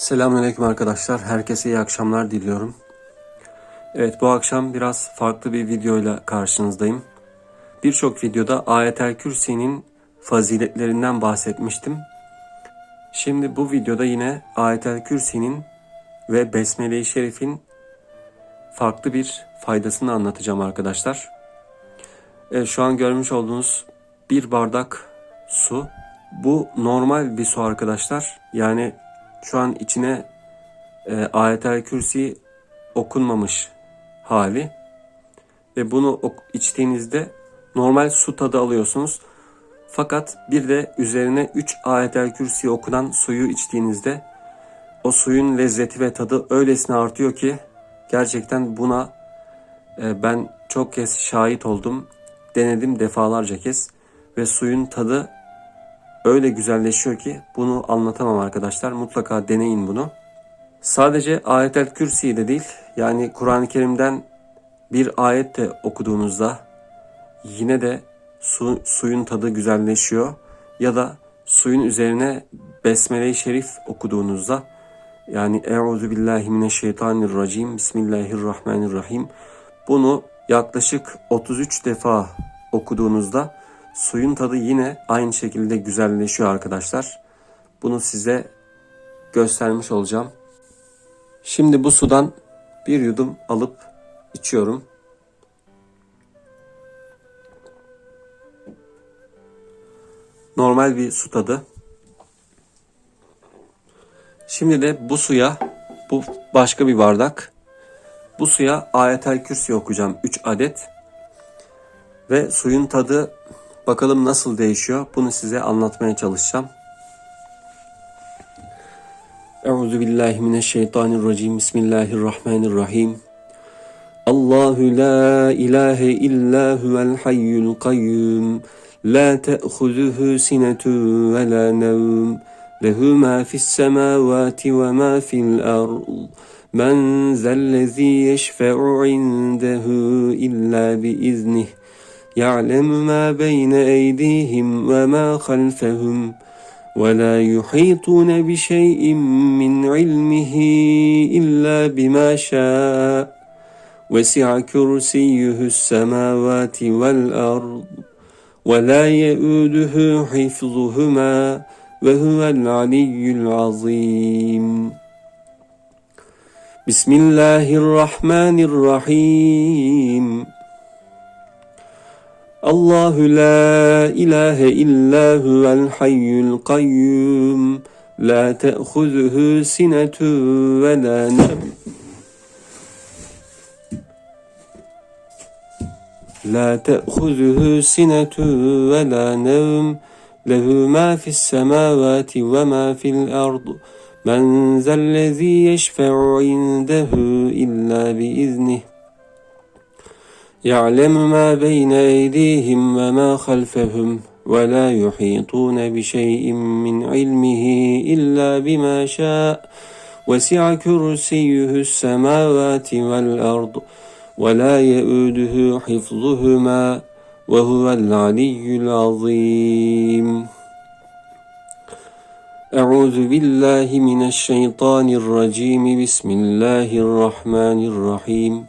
Selamünaleyküm arkadaşlar. Herkese iyi akşamlar diliyorum. Evet bu akşam biraz farklı bir videoyla karşınızdayım. Birçok videoda Ayetel Kürsi'nin faziletlerinden bahsetmiştim. Şimdi bu videoda yine Ayetel Kürsi'nin ve Besmele-i Şerif'in farklı bir faydasını anlatacağım arkadaşlar. Evet, şu an görmüş olduğunuz bir bardak su. Bu normal bir su arkadaşlar. Yani şu an içine e, Ayetel Kürsi okunmamış hali. Ve bunu içtiğinizde normal su tadı alıyorsunuz. Fakat bir de üzerine 3 Ayetel Kürsi okunan suyu içtiğinizde o suyun lezzeti ve tadı öylesine artıyor ki gerçekten buna e, ben çok kez şahit oldum. Denedim defalarca kez ve suyun tadı öyle güzelleşiyor ki bunu anlatamam arkadaşlar. Mutlaka deneyin bunu. Sadece ayetel kürsi de değil yani Kur'an-ı Kerim'den bir ayet de okuduğunuzda yine de su, suyun tadı güzelleşiyor. Ya da suyun üzerine Besmele-i Şerif okuduğunuzda yani Euzu billahi mineşşeytanirracim Bismillahirrahmanirrahim bunu yaklaşık 33 defa okuduğunuzda suyun tadı yine aynı şekilde güzelleşiyor arkadaşlar. Bunu size göstermiş olacağım. Şimdi bu sudan bir yudum alıp içiyorum. Normal bir su tadı. Şimdi de bu suya, bu başka bir bardak. Bu suya Ayetel Kürsi okuyacağım 3 adet. Ve suyun tadı bakalım nasıl değişiyor. Bunu size anlatmaya çalışacağım. Euzu billahi mineşşeytanirracim. Bismillahirrahmanirrahim. Allahu la ilahe illa huvel hayyul kayyum. La te'khuzuhu sinetun ve la nevm. Lehu ma fis semavati ve ma fil ard. Men zellezi yeşfe'u indehu illa biiznih. يعلم ما بين أيديهم وما خلفهم ولا يحيطون بشيء من علمه إلا بما شاء. وسع كرسيه السماوات والأرض ولا يؤوده حفظهما وهو العلي العظيم. بسم الله الرحمن الرحيم. الله لا إله إلا هو الحي القيوم لا تأخذه سنة ولا نوم لا تأخذه سنة ولا نوم له ما في السماوات وما في الأرض من ذا الذي يشفع عنده إلا بإذنه يعلم ما بين أيديهم وما خلفهم ولا يحيطون بشيء من علمه إلا بما شاء وسع كرسيه السماوات والأرض ولا يؤوده حفظهما وهو العلي العظيم أعوذ بالله من الشيطان الرجيم بسم الله الرحمن الرحيم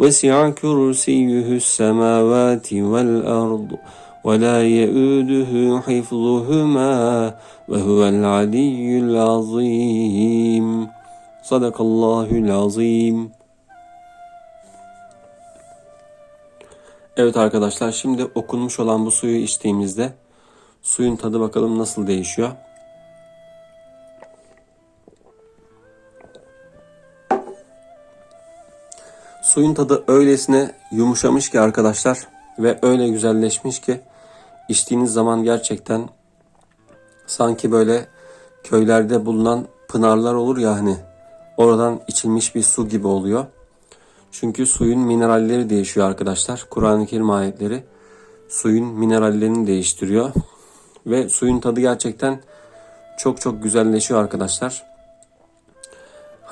وسع كرسيه السماوات والأرض ولا يؤوده حفظهما وهو العلي العظيم صدق الله العظيم Evet arkadaşlar şimdi okunmuş olan bu suyu içtiğimizde suyun tadı bakalım nasıl değişiyor. Suyun tadı öylesine yumuşamış ki arkadaşlar ve öyle güzelleşmiş ki içtiğiniz zaman gerçekten sanki böyle köylerde bulunan pınarlar olur ya hani oradan içilmiş bir su gibi oluyor. Çünkü suyun mineralleri değişiyor arkadaşlar. Kur'an-ı Kerim ayetleri suyun minerallerini değiştiriyor. Ve suyun tadı gerçekten çok çok güzelleşiyor arkadaşlar.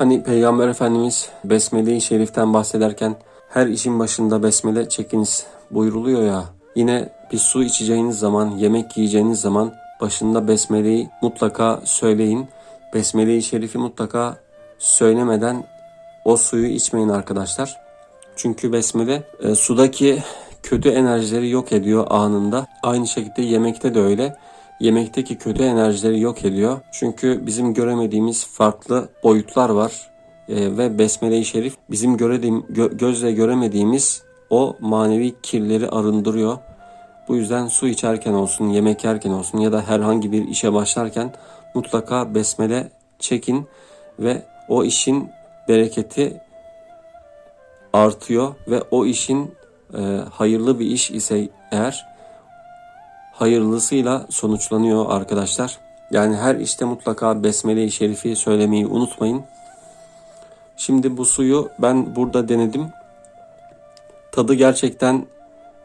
Hani Peygamber Efendimiz Besmele-i Şerif'ten bahsederken her işin başında besmele çekiniz buyruluyor ya. Yine bir su içeceğiniz zaman, yemek yiyeceğiniz zaman başında besmeleyi mutlaka söyleyin. Besmele-i Şerif'i mutlaka söylemeden o suyu içmeyin arkadaşlar. Çünkü besmele e, sudaki kötü enerjileri yok ediyor anında. Aynı şekilde yemekte de öyle. Yemekteki kötü enerjileri yok ediyor. Çünkü bizim göremediğimiz farklı boyutlar var. E, ve Besmele-i Şerif bizim görediğim, gö- gözle göremediğimiz o manevi kirleri arındırıyor. Bu yüzden su içerken olsun, yemek yerken olsun ya da herhangi bir işe başlarken mutlaka besmele çekin ve o işin bereketi artıyor ve o işin e, hayırlı bir iş ise eğer hayırlısıyla sonuçlanıyor arkadaşlar. Yani her işte mutlaka Besmele-i Şerifi söylemeyi unutmayın. Şimdi bu suyu ben burada denedim. Tadı gerçekten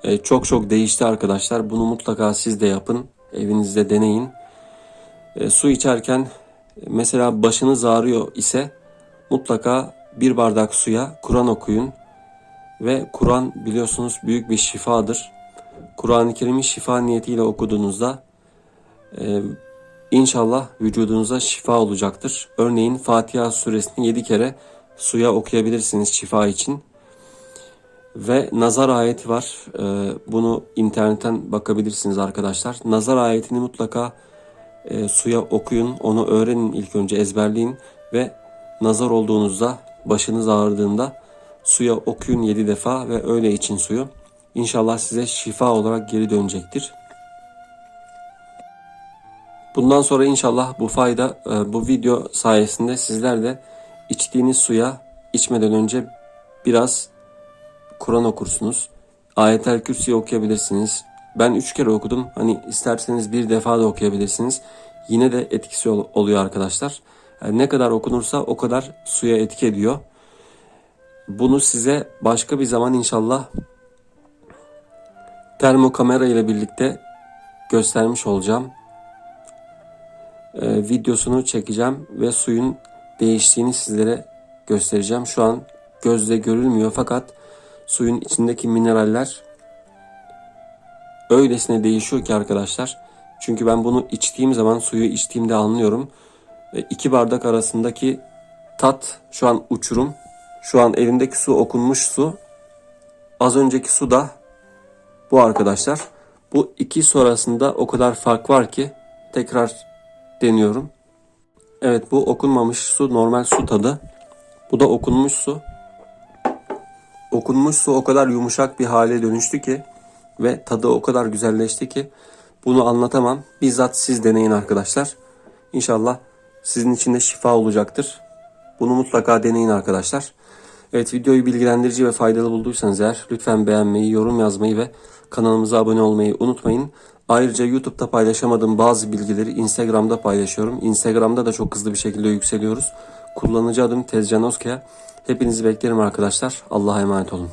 e, çok çok değişti arkadaşlar. Bunu mutlaka siz de yapın. Evinizde deneyin. E, su içerken e, mesela başınız ağrıyor ise mutlaka bir bardak suya Kur'an okuyun. Ve Kur'an biliyorsunuz büyük bir şifadır. Kur'an-ı Kerim'i şifa niyetiyle okuduğunuzda e, inşallah vücudunuza şifa olacaktır. Örneğin Fatiha suresini 7 kere suya okuyabilirsiniz şifa için. Ve nazar ayeti var. E, bunu internetten bakabilirsiniz arkadaşlar. Nazar ayetini mutlaka e, suya okuyun. Onu öğrenin ilk önce ezberleyin. Ve nazar olduğunuzda başınız ağrıdığında suya okuyun 7 defa ve öyle için suyu. İnşallah size şifa olarak geri dönecektir. Bundan sonra inşallah bu fayda e, bu video sayesinde sizler de içtiğiniz suya içmeden önce biraz Kur'an okursunuz. Ayetel Kürsi'yi okuyabilirsiniz. Ben üç kere okudum. Hani isterseniz bir defa da okuyabilirsiniz. Yine de etkisi ol- oluyor arkadaşlar. Yani ne kadar okunursa o kadar suya etki ediyor. Bunu size başka bir zaman inşallah termo kamera ile birlikte göstermiş olacağım. Ee, videosunu çekeceğim ve suyun değiştiğini sizlere göstereceğim. Şu an gözle görülmüyor fakat suyun içindeki mineraller öylesine değişiyor ki arkadaşlar. Çünkü ben bunu içtiğim zaman suyu içtiğimde anlıyorum. E, iki bardak arasındaki tat şu an uçurum. Şu an elimdeki su okunmuş su. Az önceki su da bu arkadaşlar. Bu iki su arasında o kadar fark var ki tekrar deniyorum. Evet bu okunmamış su normal su tadı. Bu da okunmuş su. Okunmuş su o kadar yumuşak bir hale dönüştü ki ve tadı o kadar güzelleşti ki bunu anlatamam. Bizzat siz deneyin arkadaşlar. İnşallah sizin için de şifa olacaktır. Bunu mutlaka deneyin arkadaşlar. Evet videoyu bilgilendirici ve faydalı bulduysanız eğer lütfen beğenmeyi, yorum yazmayı ve kanalımıza abone olmayı unutmayın. Ayrıca YouTube'da paylaşamadığım bazı bilgileri Instagram'da paylaşıyorum. Instagram'da da çok hızlı bir şekilde yükseliyoruz. Kullanıcı adım Tezcan Oskaya. Hepinizi beklerim arkadaşlar. Allah'a emanet olun.